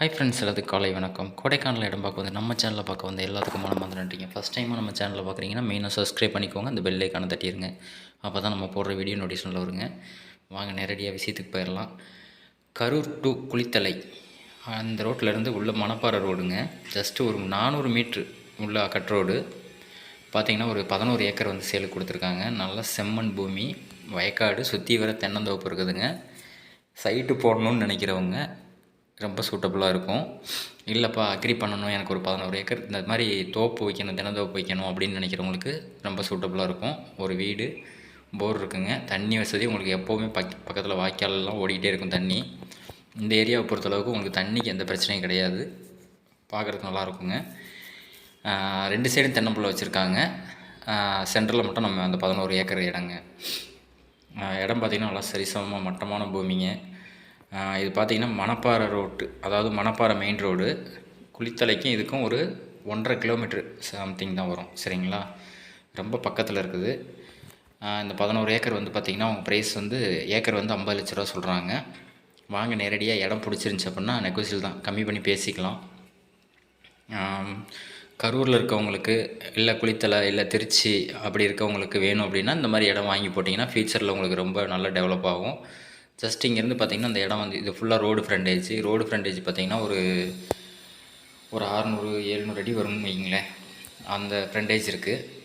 Hi friends எல்லாத்துக்கும் காலை வணக்கம். கொடைக்கானல் இடம் பார்க்க வந்து நம்ம சேனலில் பார்க்க வந்து எல்லாத்துக்கும் மனம் வந்துட்டுங்க ஃபஸ்ட் டைமாக நம்ம சேனலில் பார்க்குறீங்கன்னா மெயினாக சப்ஸ்கிரைப் பண்ணிக்கோங்க. அந்த பெல் ஐக்கானை தட்டிடுங்க அப்போ தான் நம்ம போடுற வீடியோ நோட்டிஃபிகேஷனில் வருங்க. வாங்க நேரடியாக விஷயத்துக்கு போயிடலாம் கரூர் டு குளித்தலை. அந்த ரோட்டிலேருந்து உள்ள மணப்பாறை ரோடுங்க ஜஸ்ட்டு ஒரு நானூறு மீட்ரு உள்ள கட் ரோடு பார்த்திங்கன்னா ஒரு பதினோரு ஏக்கர் வந்து சேலுக்கு கொடுத்துருக்காங்க. நல்ல செம்மண் பூமி. வயக்காடு சுற்றி வர தென்னந்தோப்பு இருக்குதுங்க. சைட்டு போடணும்னு நினைக்கிறவங்க ரொம்ப சூட்டபுளாக இருக்கும். இல்லைப்பா அக்ரி பண்ணணும். எனக்கு ஒரு பதினோரு ஏக்கர். இந்த மாதிரி தோப்பு வைக்கணும் தினந்தோப்பு வைக்கணும் அப்படின்னு நினைக்கிறவங்களுக்கு ரொம்ப சூட்டபுளாக இருக்கும். ஒரு வீடு போர் இருக்குங்க. தண்ணி வசதி உங்களுக்கு எப்போவுமே பக் பக்கத்தில் வாய்க்காலெல்லாம் ஓடிக்கிட்டே இருக்கும் தண்ணி. இந்த ஏரியாவை பொறுத்தளவுக்கு உங்களுக்கு தண்ணிக்கு எந்த பிரச்சனையும் கிடையாது. பார்க்குறதுக்கு நல்லா இருக்குங்க. ரெண்டு சைடும் தென்னம்பிள்ளை வச்சுருக்காங்க. சென்டரில் மட்டும் நம்ம அந்த பதினோரு ஏக்கர் இடங்க. இடம் பார்த்திங்கன்னா நல்லா சரிசமமாக மட்டமான பூமிங்க. இது பார்த்திங்கன்னா மணப்பாறை ரோட்டு. அதாவது மணப்பாறை மெயின் ரோடு குளித்தலைக்கும் இதுக்கும் ஒரு ஒன்றரை கிலோமீட்ரு சம்திங் தான் வரும். சரிங்களா? ரொம்ப பக்கத்தில் இருக்குது. இந்த பதினோரு ஏக்கர் வந்து பார்த்திங்கன்னா அவங்க ப்ரைஸ் வந்து ஏக்கர் வந்து ஐம்பது லட்ச ரூபா சொல்கிறாங்க வாங்க நேரடியாக இடம் பிடிச்சிருந்துச்சி அப்படின்னா நெகோசியல் தான். கம்மி பண்ணி பேசிக்கலாம். கரூரில் இருக்கவங்களுக்கு இல்லை குளித்தலை இல்லை திருச்சி அப்படி இருக்கவங்களுக்கு வேணும் அப்படின்னா இந்த மாதிரி இடம் வாங்கி போட்டிங்கன்னா ஃப்யூச்சரில் உங்களுக்கு ரொம்ப நல்லா டெவலப் ஆகும். ஜஸ்ட் இங்கேருந்து பார்த்தீங்கன்னா அந்த இடம் வந்து இது ஃபுல்லாக ரோடு ஃப்ரண்டேஜ் ரோடு ஃப்ரண்டேஜ் பார்த்தீங்கன்னா ஒரு ஒரு அறநூறு எழுநூறு அடி வரும்னு வைங்களேன் அந்த ஃப்ரண்டேஜ் இருக்குது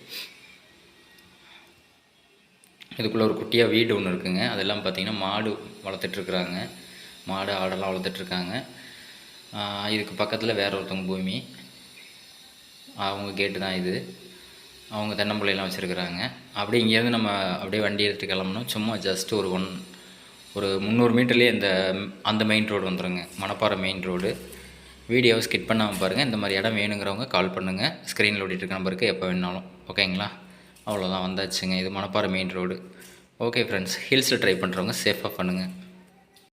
இதுக்குள்ளே ஒரு குட்டியாக வீடு ஒன்று இருக்குங்க. அதெல்லாம் பார்த்தீங்கன்னா மாடு வளர்த்துட்ருக்குறாங்க. மாடு ஆடெல்லாம் வளர்த்துட்ருக்காங்க. இதுக்கு பக்கத்தில் வேற ஒருத்தவங்க பூமி. அவங்க கேட்டு தான் இது. அவங்க தென்னம்பிள்ளையெல்லாம் வச்சுருக்குறாங்க. அப்படியே இங்கேருந்து நம்ம அப்படியே வண்டி எடுத்து கிளம்பணும். சும்மா ஜஸ்ட் ஒரு ஒன் ஒரு முந்நூறு மீட்டர்லேயே இந்த அந்த மெயின் ரோடு வந்துடுங்க மணப்பாறை மெயின் ரோடு வீடியோவை ஸ்கிட் பண்ணாமல் பாருங்கள் இந்த மாதிரி இடம் வேணுங்கிறவங்க கால் பண்ணுங்கள் ஸ்க்ரீனில் ஓடிட்டு இருக்க நம்பருக்கு எப்போ வேணாலும் ஓகேங்களா அவ்வளோதான் வந்தாச்சுங்க. இது Manapparai main road okay friends ஹில்ஸில் try பண்ணுறவங்க சேஃபாக பண்ணுங்கள்